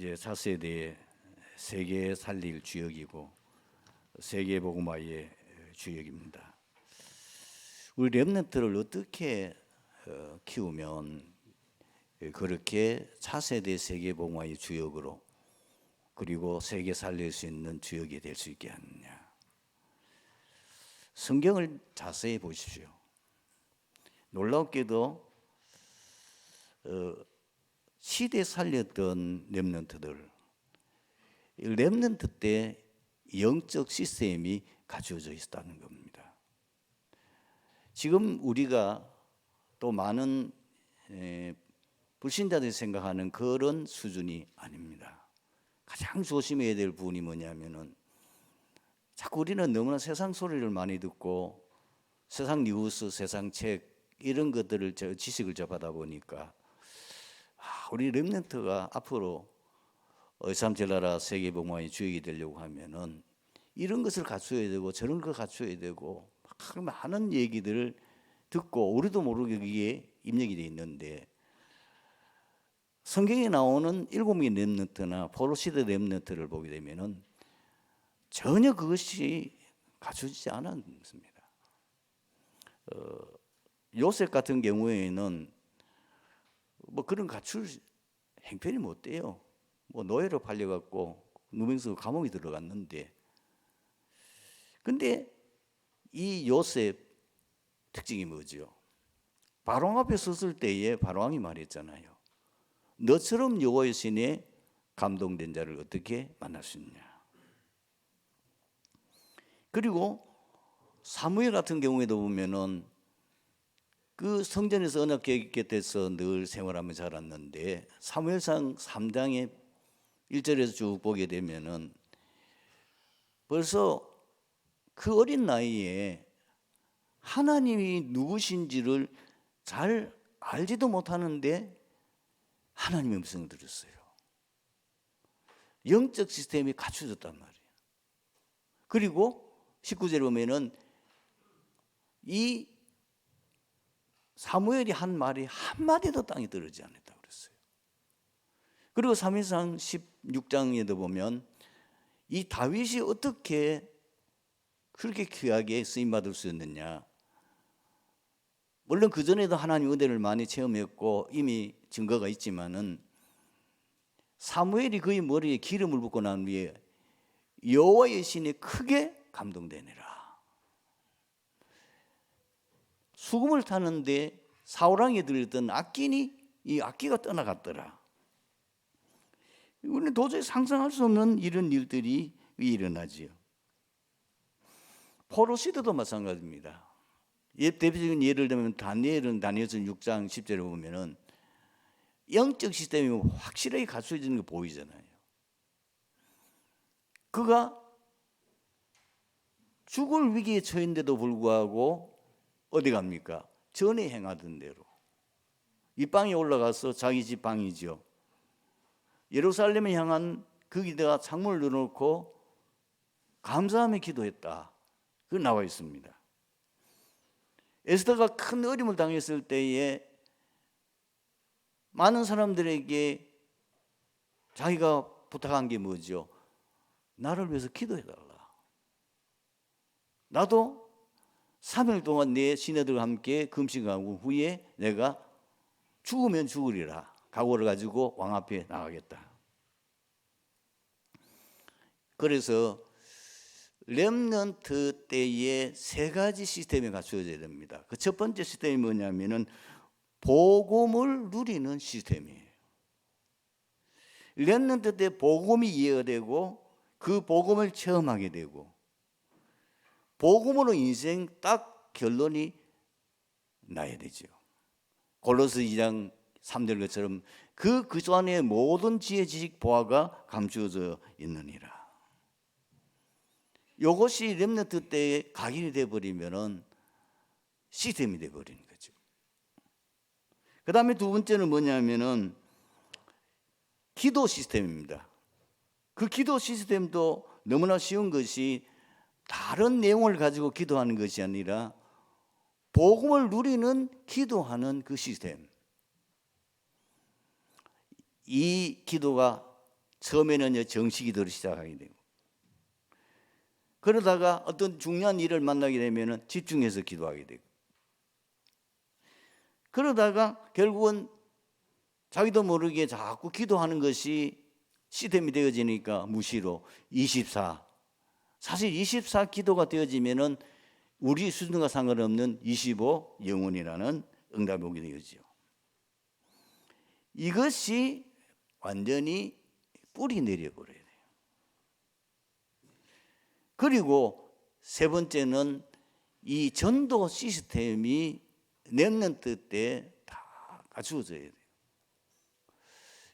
이제 차세대의 세계 살릴 주역이고 세계 복음화의 주역입니다. 우리 렘넌트를 어떻게 어, 키우면 그렇게 차세대 세계 복음화의 주역으로 그리고 세계 살릴 수 있는 주역이 될 수 있게 하느냐. 성경을 자세히 보십시오. 놀랍게도 어, 시대 살렸던 렘넌트들 렘넌트 때 영적 시스템이 갖추어져 있다는 겁니다. 지금 우리가 또 많은 에, 불신자들이 생각하는 그런 수준이 아닙니다. 가장 조심해야 될 부분이 뭐냐면은 자꾸 우리는 너무나 세상 소리를 많이 듣고 세상 뉴스, 세상 책 이런 것들을 저 지식을 접하다 보니까 아, 우리 렘넌트가 앞으로 의삼젤라라 세계복음화의 주역이 되려고 하면은 이런 것을 갖춰야 되고 저런 걸 갖춰야 되고 막 많은 얘기들을 듣고 우리도 모르게 여기에 입력이 돼 있는데 성경에 나오는 일곱 명의 렘넌트나 포로 시대 렘넌트를 보게 되면은 전혀 그것이 갖춰지지 않았습니다. 어, 요셉 같은 경우에는 뭐 그런 갖출 행편이 못 돼요. 뭐 노예로 팔려갖고 누명서 감옥에 들어갔는데, 근데 이 요셉 특징이 뭐죠? 바로 앞에 섰을 때에 바로왕이 말했잖아요. 너처럼 여호와의 신에 감동된 자를 어떻게 만날 수 있냐? 그리고 사무엘 같은 경우에도 보면은 그 성전에서 언약궤 곁에서 늘 생활하며 자랐는데 사무엘상 3장의 1절에서 쭉 보게 되면은 벌써 그 어린 나이에 하나님이 누구신지를 잘 알지도 못하는데 하나님의 음성을 들었어요. 영적 시스템이 갖춰졌단 말이에요. 그리고 19절에 보면은 이 사무엘이 한 말이 한마디도 땅에 떨어지지 않았다고 그랬어요. 그리고 3일상 16장에도 보면 이 다윗이 어떻게 그렇게 귀하게 쓰임 받을 수 있느냐? 물론 그 전에도 하나님 은혜를 많이 체험했고 이미 증거가 있지만은 사무엘이 그의 머리에 기름을 붓고 난 후에 여호와의 신에 크게 감동되니라. 수금을 타는데 사오랑에 들렸던 악기니 이 악기가 떠나갔더라. 우리는 도저히 상상할 수 없는 이런 일들이 일어나지요. 포로시드도 마찬가지입니다. 예, 대표적인 예를 들면 다니엘은 다니엘서 6장 10절에 보면은 영적 시스템이 확실하게 갖춰지는 게 보이잖아요. 그가 죽을 위기에 처했는데도 불구하고 어디 갑니까? 전에 행하던 대로 이 방에 올라가서 자기 집 방이죠. 예루살렘에 향한 거기다가 창문을 열어놓고 감사하며 기도했다. 그 나와 있습니다. 에스더가 큰 어림을 당했을 때에 많은 사람들에게 자기가 부탁한 게 뭐죠? 나를 위해서 기도해달라. 나도 3일 동안 내 시내들과 함께 금식하고 후에 내가 죽으면 죽으리라. 각오를 가지고 왕 앞에 나가겠다. 그래서 렘넌트 때에 세 가지 시스템이 갖추어져야 됩니다. 그 첫 번째 시스템이 뭐냐면은 복음을 누리는 시스템이에요. 렘넌트 때 복음이 이해되고 그 복음을 체험하게 되고 복음으로 인생 딱 결론이 나야 되죠. 골로스 2장 3절 것처럼 그, 그 안에 모든 지혜, 지식, 보화가 감추어져 있느니라. 이것이 렘너트 때에 각인이 돼 버리면은 시스템이 돼 버리는 거죠. 그 다음에 두 번째는 뭐냐면은 기도 시스템입니다. 그 기도 시스템도 너무나 쉬운 것이 다른 내용을 가지고 기도하는 것이 아니라 복음을 누리는 기도하는 그 시스템. 이 기도가 처음에는 정식이 들어 시작하게 되고 그러다가 어떤 중요한 일을 만나게 되면은 집중해서 기도하게 되고 그러다가 결국은 자기도 모르게 자꾸 기도하는 것이 시스템이 되어지니까 무시로 24 사실 24 기도가 되어지면은 우리 수준과 상관없는 25 영혼이라는 응답이 오게 되어지죠. 이것이 완전히 뿌리 내려버려야 돼요. 그리고 세 번째는 이 전도 시스템이 랩런트 때 다 갖추어져야 돼요.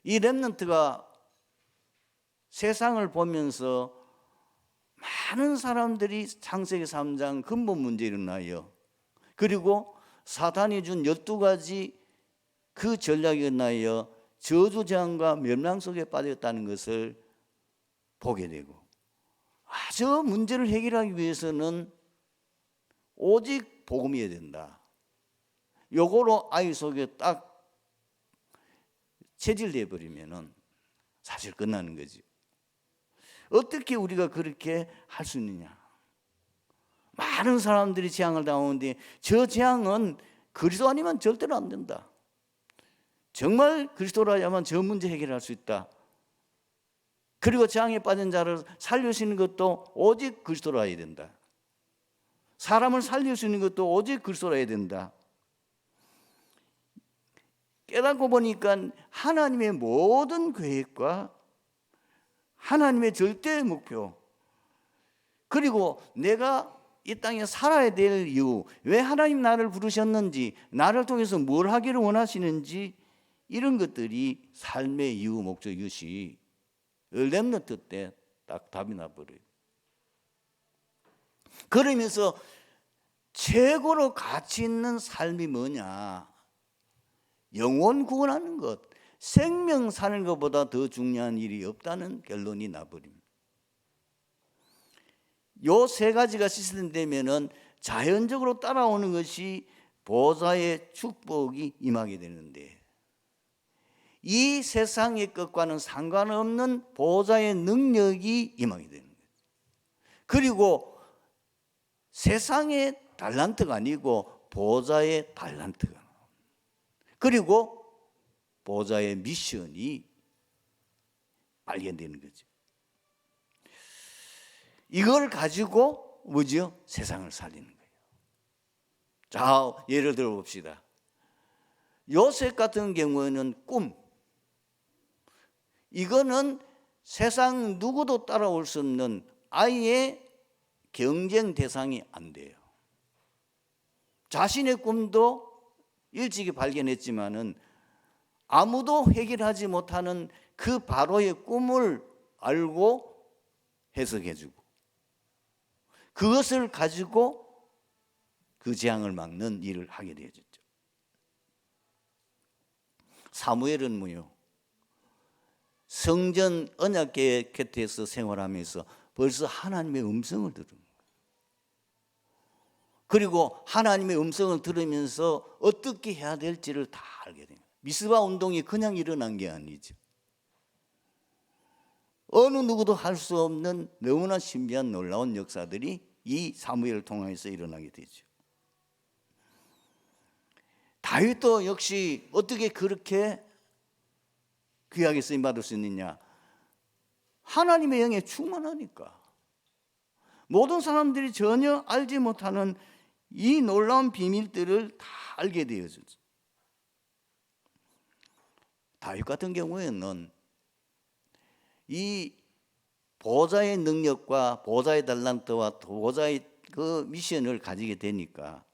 이 랩런트가 세상을 보면서 많은 사람들이 창세기 3장 근본 문제를 나요. 그리고 사탄이 준 12가지 그 전략에 나여 저주장과 멸망 속에 빠졌다는 것을 보게 되고 아, 저 문제를 해결하기 위해서는 오직 복음이어야 된다. 요거로 아이 속에 딱 체질돼 버리면은 사실 끝나는 거지. 어떻게 우리가 그렇게 할 수 있느냐? 많은 사람들이 재앙을 당하는데 저 재앙은 그리스도 아니면 절대로 안 된다. 정말 그리스도라야만 저 문제 해결할 수 있다. 그리고 재앙에 빠진 자를 살릴 수 있는 것도 오직 그리스도라야 된다. 사람을 살릴 수 있는 것도 오직 그리스도라야 된다. 깨닫고 보니까 하나님의 모든 계획과 하나님의 절대 목표 그리고 내가 이 땅에 살아야 될 이유, 왜 하나님 나를 부르셨는지, 나를 통해서 뭘 하기를 원하시는지 이런 것들이 삶의 이유, 목적 이것이 렘너트 때 딱 답이 나버려요. 그러면서 최고로 가치 있는 삶이 뭐냐? 영원 구원하는 것, 생명 사는 것보다 더 중요한 일이 없다는 결론이 나버립니다. 요 세 가지가 시스템되면은 자연적으로 따라오는 것이 보좌의 축복이 임하게 되는데 이 세상의 것과는 상관없는 보좌의 능력이 임하게 되는 거예요. 그리고 세상의 달란트가 아니고 보좌의 달란트가 그리고 보좌의 미션이 발견되는 거죠. 이걸 가지고 뭐죠? 세상을 살리는 거예요. 자, 예를 들어 봅시다. 요셉 같은 경우에는 꿈. 이거는 세상 누구도 따라올 수 없는 아예 경쟁 대상이 안 돼요. 자신의 꿈도 일찍이 발견했지만은 아무도 해결하지 못하는 그 바로의 꿈을 알고 해석해주고 그것을 가지고 그 재앙을 막는 일을 하게 되어졌죠. 사무엘은 뭐요? 성전 언약계 곁에서 생활하면서 벌써 하나님의 음성을 들은. 그리고 하나님의 음성을 들으면서 어떻게 해야 될지를 다 알게 됩니다. 미스바 운동이 그냥 일어난 게 아니죠. 어느 누구도 할 수 없는 너무나 신비한 놀라운 역사들이 이 사무엘을 통해서 일어나게 되죠. 다윗도 역시 어떻게 그렇게 귀하게 쓰임 받을 수 있느냐? 하나님의 영에 충만하니까. 모든 사람들이 전혀 알지 못하는 이 놀라운 비밀들을 다 알게 되어졌죠. 다윗 같은 경우에는 이 보좌의 능력과 보좌의 달란트와 보좌의 그 미션을 가지게 되니까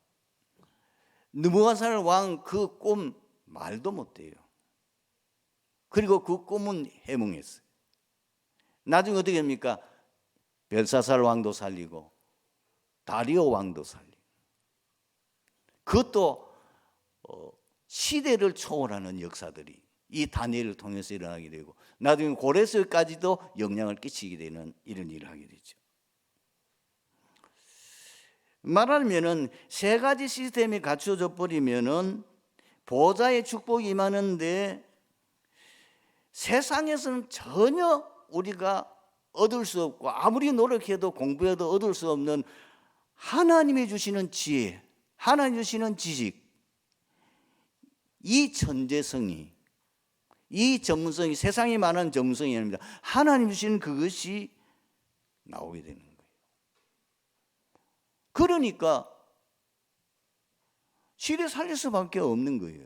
느부갓살 왕 그 꿈 말도 못해요. 그리고 그 꿈은 해몽했어요. 나중에 어떻게 됩니까? 벨사살 왕도 살리고 다리오 왕도 살리고 그것도 어, 시대를 초월하는 역사들이 이 다니엘을 통해서 일어나게 되고 나중에 고레스까지도 영향을 끼치게 되는 이런 일을 하게 되죠. 말하면은 세 가지 시스템이 갖춰져 버리면은 보좌의 축복이 임하는데 세상에서는 전혀 우리가 얻을 수 없고 아무리 노력해도 공부해도 얻을 수 없는 하나님이 주시는 지혜, 하나님 주시는 지식, 이 천재성이 이 전문성이 세상에 많은 전문성이 아닙니다. 하나님 주시는 그것이 나오게 되는 거예요. 그러니까 시대 살릴 수밖에 없는 거예요.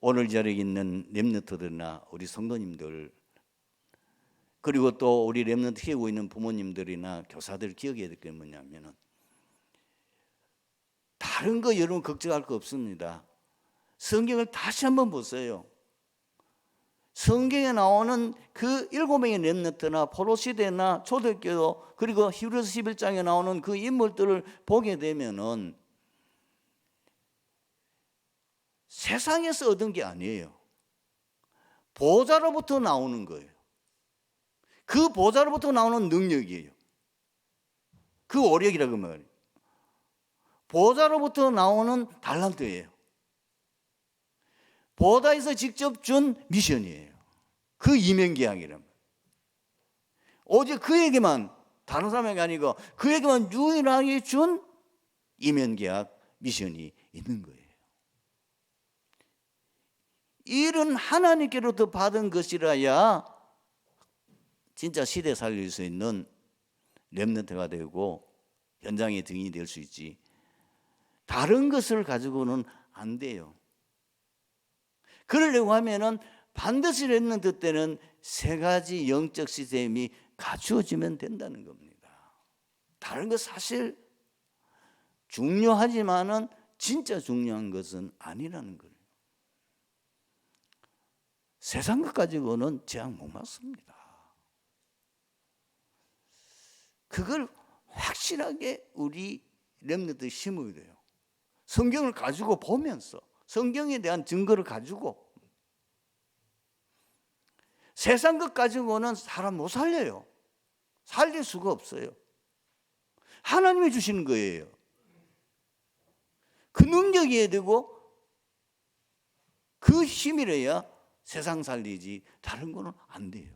오늘 이 자리에 있는 렘너트들이나 우리 성도님들 그리고 또 우리 렘너트 키우고 있는 부모님들이나 교사들 기억해야 될 게 뭐냐면은 다른 거 여러분 걱정할 거 없습니다. 성경을 다시 한번 보세요. 성경에 나오는 그 일곱 명의 렘너트나 포로 시대나 초대교도 그리고 히브리서 11장에 나오는 그 인물들을 보게 되면은 세상에서 얻은 게 아니에요. 보좌로부터 나오는 거예요. 그 보좌로부터 나오는 능력이에요. 그 오력이라고 말이에요. 보좌로부터 나오는 달란트예요. 보다에서 직접 준 미션이에요. 그 이명계약이란 오직 그에게만 다른 사람에게 아니고 그에게만 유일하게 준 이면계약 미션이 있는 거예요. 일은 하나님께로부터 받은 것이라야 진짜 시대 살릴 수 있는 렘넌트가 되고 현장의 등이 될 수 있지. 다른 것을 가지고는 안 돼요. 그러려고 하면은 반드시 렘넌트 때는 세 가지 영적 시스템이 갖추어지면 된다는 겁니다. 다른 거 사실 중요하지만은 진짜 중요한 것은 아니라는 거예요. 세상 것 가지고는 제약 못 맞습니다. 그걸 확실하게 우리 렘너들 심어야 돼요. 성경을 가지고 보면서 성경에 대한 증거를 가지고 세상 것 가지고는 사람 못 살려요. 살릴 수가 없어요. 하나님이 주시는 거예요. 그 능력이어야 되고 그 힘이래야 세상 살리지 다른 거는 안 돼요.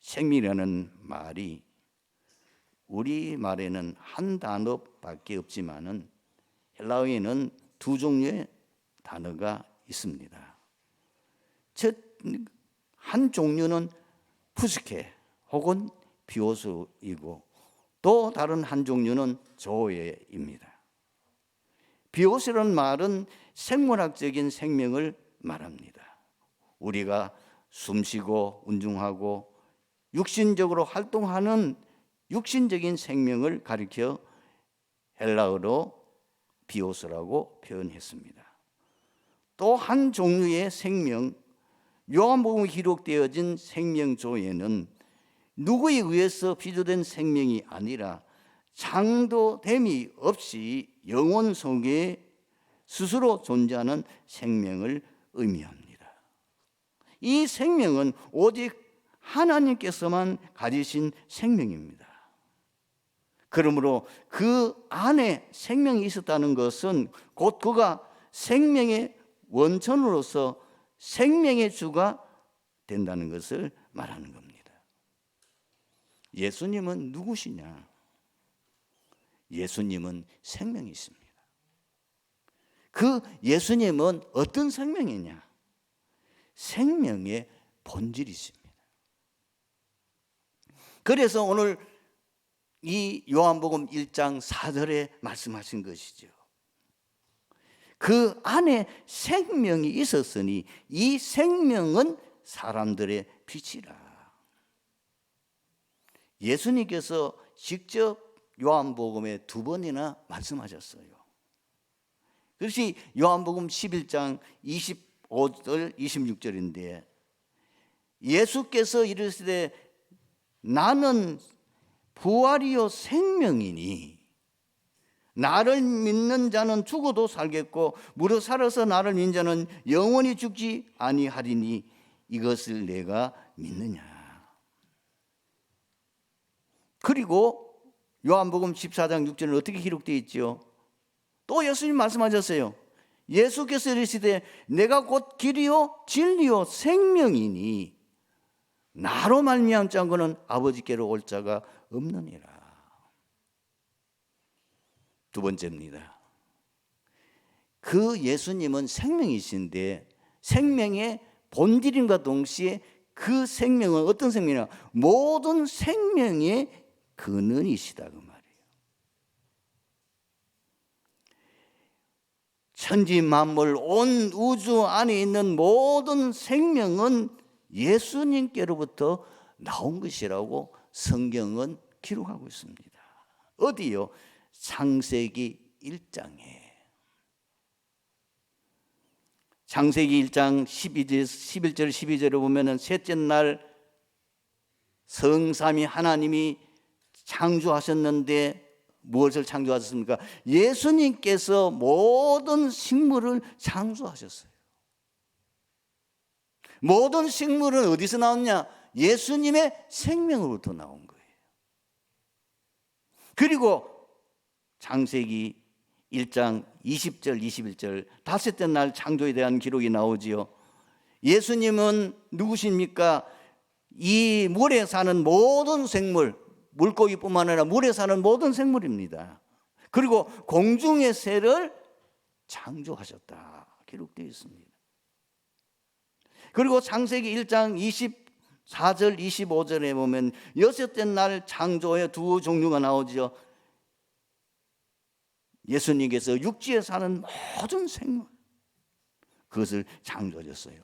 생명이라는 말이 우리 말에는 한 단어밖에 없지만은 헬라어에는 두 종류의 단어가 있습니다. 첫한 종류는 푸스케 혹은 비오스이고 또 다른 한 종류는 조예입니다. 비오스라는 말은 생물학적인 생명을 말합니다. 우리가 숨쉬고 운중하고 육신적으로 활동하는 육신적인 생명을 가리켜 헬라어로 비오스라고 표현했습니다. 또 한 종류의 생명, 요한복음에 기록되어진 생명조에는 누구에 의해서 비조된 생명이 아니라 창조됨이 없이 영혼 속에 스스로 존재하는 생명을 의미합니다. 이 생명은 오직 하나님께서만 가지신 생명입니다. 그러므로 그 안에 생명이 있었다는 것은 곧 그가 생명의 원천으로서 생명의 주가 된다는 것을 말하는 겁니다. 예수님은 누구시냐? 예수님은 생명이 있습니다. 그 예수님은 어떤 생명이냐? 생명의 본질이십니다. 그래서 오늘 이 요한복음 1장 4절에 말씀하신 것이죠. 그 안에 생명이 있었으니 이 생명은 사람들의 빛이라. 예수님께서 직접 요한복음에 두 번이나 말씀하셨어요. 그것이 요한복음 11장 25절 26절인데 예수께서 이르시되 나는 부활이요 생명이니 나를 믿는 자는 죽어도 살겠고 무릇 살아서 나를 믿는 자는 영원히 죽지 아니하리니 이것을 내가 믿느냐 그리고 요한복음 14장 6절은 어떻게 기록되어 있지요? 또 예수님 말씀하셨어요. 예수께서 이르시되 내가 곧 길이요 진리요 생명이니 나로 말미암 자고는 아버지께로 올 자가 없느니라. 두 번째입니다. 그 예수님은 생명이신데 생명의 본질임과 동시에 그 생명은 어떤 생명이냐? 모든 생명의 근원이시다 그 말이에요. 천지 만물 온 우주 안에 있는 모든 생명은 예수님께로부터 나온 것이라고 성경은 기록하고 있습니다. 어디요? 창세기 1장에 창세기 1장 12절 11절 12절에 보면은 셋째 날 성삼이 하나님이 창조하셨는데 무엇을 창조하셨습니까? 예수님께서 모든 식물을 창조하셨어요. 모든 식물은 어디서 나왔냐? 예수님의 생명으로부터 나온. 그리고 창세기 1장 20절 21절 다섯째 날 창조에 대한 기록이 나오지요. 예수님은 누구십니까? 이 물에 사는 모든 생물 물고기뿐만 아니라 물에 사는 모든 생물입니다. 그리고 공중의 새를 창조하셨다. 기록되어 있습니다. 그리고 창세기 1장 24절 25절에 보면 여섯째 날 창조의 두 종류가 나오죠. 예수님께서 육지에 사는 모든 생물 그것을 창조하셨어요.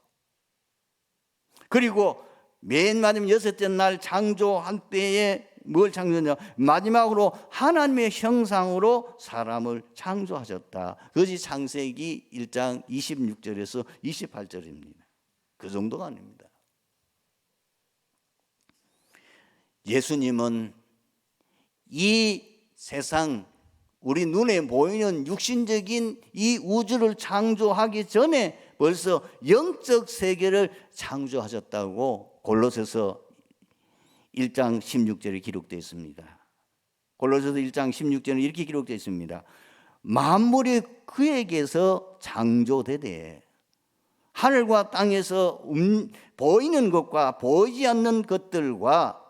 그리고 맨 마지막 여섯째 날 창조한 때에 뭘 창조했냐? 마지막으로 하나님의 형상으로 사람을 창조하셨다. 그것이 창세기 1장 26절에서 28절입니다. 그 정도가 아닙니다. 예수님은 이 세상 우리 눈에 보이는 육신적인 이 우주를 창조하기 전에 벌써 영적 세계를 창조하셨다고 골로새서 1장 16절에 기록되어 있습니다. 골로새서 1장 16절에 이렇게 기록되어 있습니다. 만물이 그에게서 창조되되 하늘과 땅에서 음, 보이는 것과 보이지 않는 것들과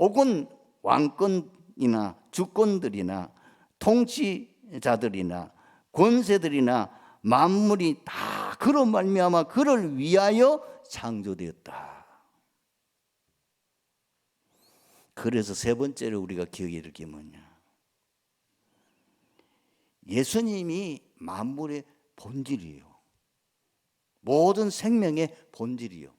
혹은 왕권이나 주권들이나 통치자들이나 권세들이나 만물이 다 그런 말미암아 그를 위하여 창조되었다. 그래서 세 번째로 우리가 기억해야 될 게 뭐냐? 예수님이 만물의 본질이에요. 모든 생명의 본질이요.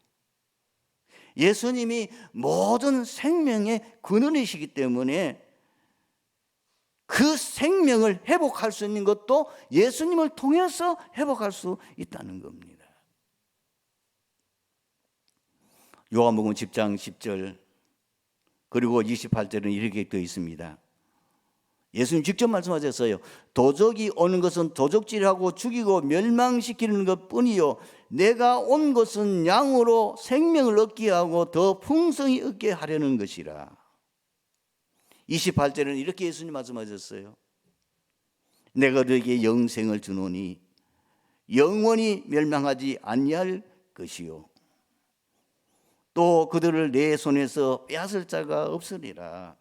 예수님이 모든 생명의 근원이시기 때문에 그 생명을 회복할 수 있는 것도 예수님을 통해서 회복할 수 있다는 겁니다. 요한복음 10장 10절 그리고 28절은 이렇게 되어 있습니다. 예수님 직접 말씀하셨어요. 도적이 오는 것은 도적질하고 죽이고 멸망시키는 것 뿐이요. 내가 온 것은 양으로 생명을 얻게 하고 더 풍성히 얻게 하려는 것이라. 28절에는 이렇게 예수님 말씀하셨어요. 내가 너에게 영생을 주노니 영원히 멸망하지 아니할 것이요. 또 그들을 내 손에서 빼앗을 자가 없으리라.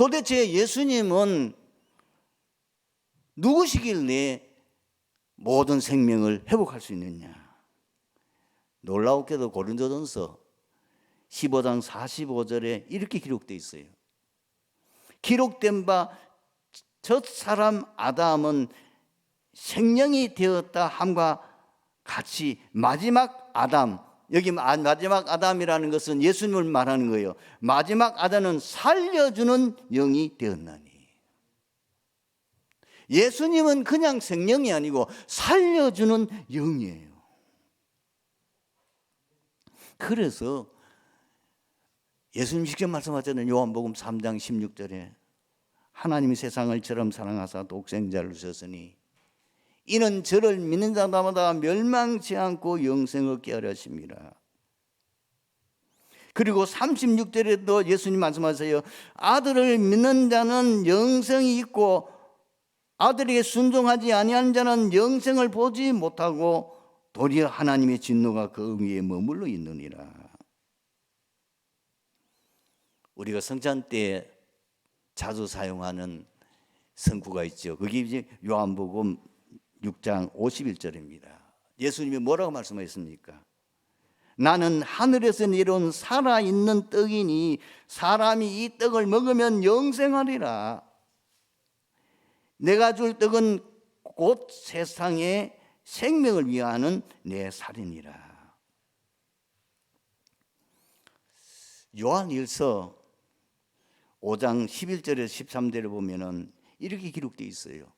도대체 예수님은 누구시길래 모든 생명을 회복할 수 있느냐? 놀라웠게도 고린도전서 15장 45절에 이렇게 기록되어 있어요. 기록된 바 첫 사람 아담은 생명이 되었다 함과 같이 마지막 아담 여기 마지막 아담이라는 것은 예수님을 말하는 거예요. 마지막 아담은 살려주는 영이 되었나니. 예수님은 그냥 생명이 아니고 살려주는 영이에요. 그래서 예수님 직접 말씀하셨는 요한복음 3장 16절에 하나님이 세상을 처럼 사랑하사 독생자를 주셨으니 이는 저를 믿는 자마다 멸망치 않고 영생을 얻게 하려 하십니다. 그리고 36절에도 예수님 말씀하세요. 아들을 믿는 자는 영생이 있고 아들에게 순종하지 아니한 자는 영생을 보지 못하고 도리어 하나님의 진노가 그 위에 머물러 있느니라. 우리가 성찬 때 자주 사용하는 성구가 있죠. 그게 이제 요한복음 6장 51절입니다. 예수님이 뭐라고 말씀하셨습니까? 나는 하늘에서 내려온 살아있는 떡이니 사람이 이 떡을 먹으면 영생하리라. 내가 줄 떡은 곧 세상의 생명을 위하는 내 살이니라. 요한일서 5장 11절에서 13절을 보면은 이렇게 기록되어 있어요.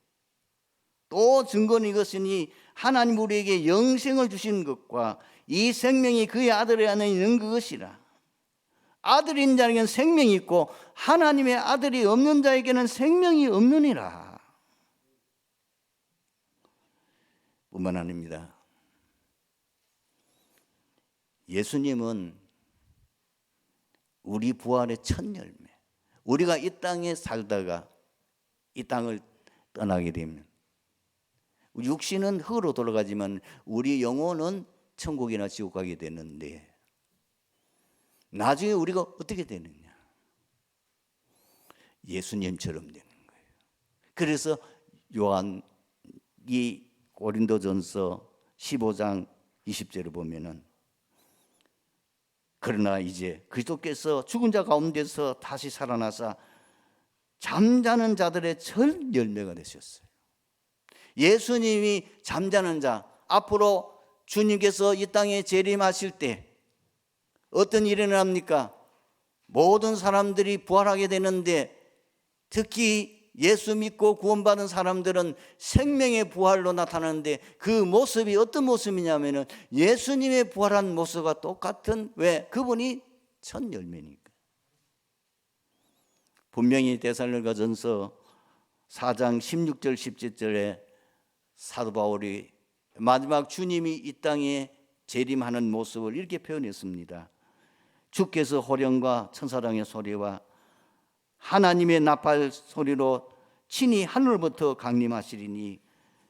또 증거는 이것이니 하나님 우리에게 영생을 주신 것과 이 생명이 그의 아들 안에 있는 그것이라. 아들인 자에게는 생명이 있고 하나님의 아들이 없는 자에게는 생명이 없느니라. 뿐만 아닙니다. 예수님은 우리 부활의 첫 열매. 우리가 이 땅에 살다가 이 땅을 떠나게 되면 육신은 흙으로 돌아가지만 우리 영혼은 천국이나 지옥 가게 되는데 나중에 우리가 어떻게 되느냐? 예수님처럼 되는 거예요. 그래서 요한이 고린도전서 15장 20절을 보면은 그러나 이제 그리스도께서 죽은 자 가운데서 다시 살아나사 잠자는 자들의 첫 열매가 되셨어요. 예수님이 잠자는 자 앞으로 주님께서 이 땅에 재림하실 때 어떤 일이 일어납니까? 모든 사람들이 부활하게 되는데 특히 예수 믿고 구원받은 사람들은 생명의 부활로 나타나는데 그 모습이 어떤 모습이냐면은 예수님의 부활한 모습과 똑같은 왜 그분이 첫 열매니까. 분명히 데살로가 전서 4장 16절 17절에 사도 바울이 마지막 주님이 이 땅에 재림하는 모습을 이렇게 표현했습니다. 주께서 호령과 천사랑의 소리와 하나님의 나팔 소리로 친히 하늘부터 강림하시리니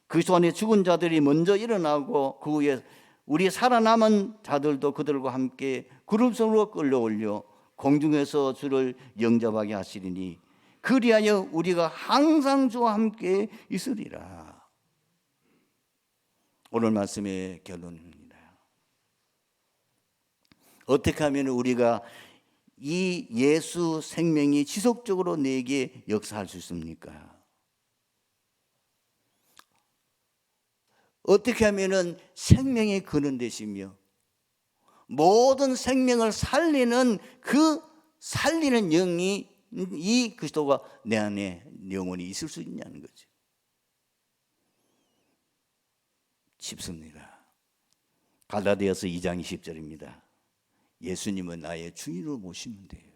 그 손에 죽은 자들이 먼저 일어나고 그 후에 우리 살아남은 자들도 그들과 함께 구름성으로 끌려올려 공중에서 주를 영접하게 하시리니 그리하여 우리가 항상 주와 함께 있으리라. 오늘 말씀의 결론입니다. 어떻게 하면 우리가 이 예수 생명이 지속적으로 내게 역사할 수 있습니까? 어떻게 하면은 생명의 근원 되시며 모든 생명을 살리는 그 살리는 영이 이 그리스도가 내 안에 영혼이 있을 수 있냐는 거죠. 쉽습니다. 갈라디아서 2장 20절입니다. 예수님은 나의 주인으로 모시면 돼요.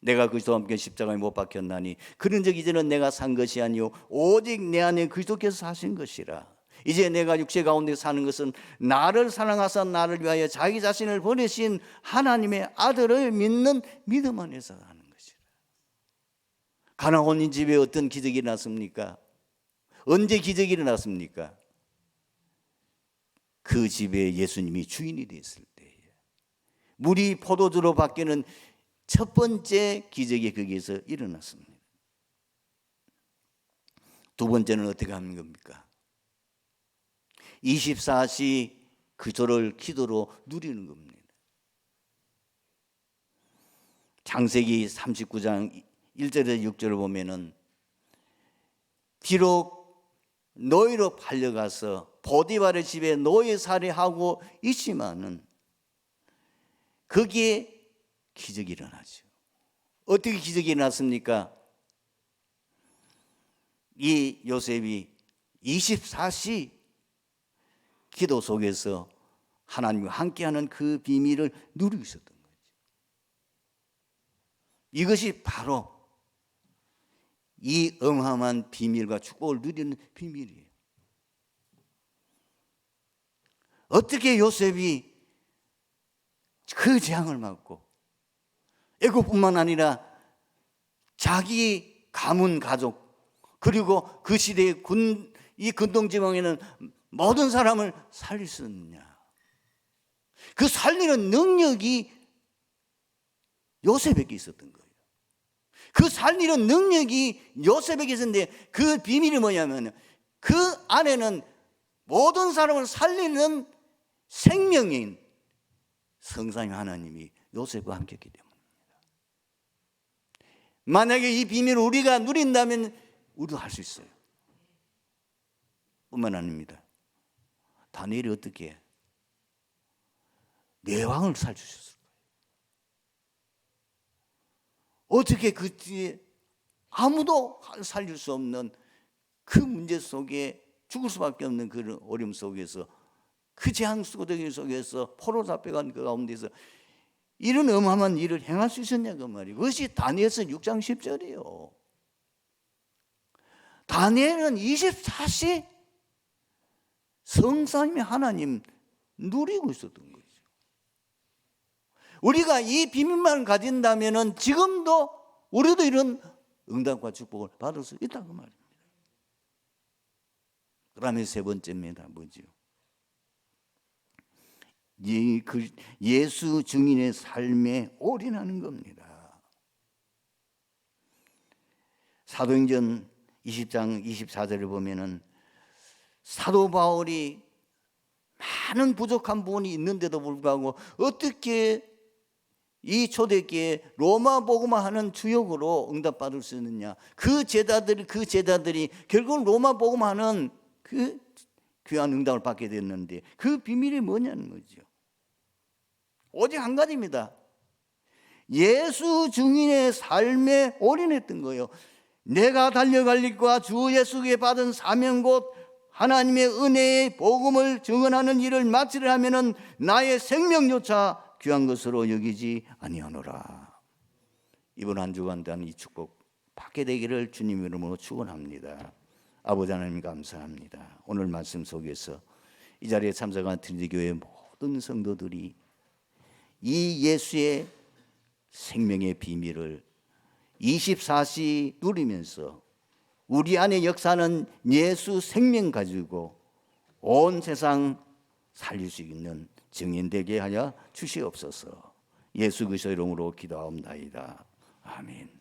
내가 그리스도와 함께 십자가에 못 박혔나니 그런 적 이제는 내가 산 것이 아니요 오직 내 안에 그리스도께서 사신 것이라. 이제 내가 육체 가운데 사는 것은 나를 사랑하사 나를 위하여 자기 자신을 보내신 하나님의 아들을 믿는 믿음 안에서 하는 것이라. 가나온 집에 어떤 기적이 났습니까? 언제 기적이 일어났습니까? 그 집에 예수님이 주인이 됐을 때에 물이 포도주로 바뀌는 첫 번째 기적이 거기에서 일어났습니다. 두 번째는 어떻게 하는 겁니까? 24시 그조를 기도로 누리는 겁니다. 창세기 39장 1절에서 6절을 보면은 비록 노예로 팔려가서 보디발의 집에 노예 살해하고 있지만은 거기에 기적이 일어나죠. 어떻게 기적이 일어났습니까? 이 요셉이 24시 기도 속에서 하나님과 함께하는 그 비밀을 누리고 있었던 거죠. 이것이 바로 이 엄함한 비밀과 축복을 누리는 비밀이에요. 어떻게 요셉이 그 재앙을 맞고 애굽뿐만 아니라 자기 가문 가족 그리고 그 시대의 군, 이 근동지방에는 모든 사람을 살릴 수 있느냐? 그 살리는 능력이 요셉에게 있었던 거예요. 그 살리는 능력이 요셉에게 있었는데 그 비밀이 뭐냐면 그 안에는 모든 사람을 살리는 생명인 성삼위 하나님이 요셉과 함께했기 때문입니다. 만약에 이 비밀을 우리가 누린다면 우리도 할 수 있어요. 뿐만 아닙니다. 다니엘이 어떻게 내왕을 살주셨을 거예요. 어떻게 그 뒤에 아무도 살릴 수 없는 그 문제 속에 죽을 수밖에 없는 그런 어려움 속에서 그 재앙 속에서 포로 잡혀간 그 가운데서 이런 어마어마한 일을 행할 수 있었냐 그 말이에요. 그것이 다니엘서 6장 10절이에요. 다니엘은 24시 성삼위 하나님 누리고 있었던 거죠. 우리가 이 비밀만 가진다면은 지금도 우리도 이런 응답과 축복을 받을 수 있다고 말입니다. 그다음에 세 번째입니다. 뭐지요? 이, 그 예수 증인의 삶에 올인하는 겁니다. 사도행전 20장 24절을 보면은 사도 바울이 많은 부족한 부분이 있는데도 불구하고 어떻게 이 초대기에 로마 복음화 하는 주역으로 응답받을 수 있느냐? 그 제자들이 그 제자들이 결국 로마 복음화는 그 귀한 응답을 받게 됐는데 그 비밀이 뭐냐는 거죠. 오직 한 가지입니다. 예수 증인의 삶에 올인했던 거예요. 내가 달려갈 일과 주 예수께 받은 사명 곧 하나님의 은혜의 복음을 증언하는 일을 마치려 하면은 나의 생명조차 귀한 것으로 여기지 아니하노라. 이번 한 주간 대한 이 축복 받게 되기를 주님 이름으로 축원합니다. 아버지 하나님 감사합니다. 오늘 말씀 속에서 이 자리에 참석한 트리교회 모든 성도들이 이 예수의 생명의 비밀을 24시 누리면서 우리 안에 역사는 예수 생명 가지고 온 세상 살릴 수 있는 증인되게 하여 주시옵소서. 예수 그리스도 이름으로 기도하옵나이다. 아멘.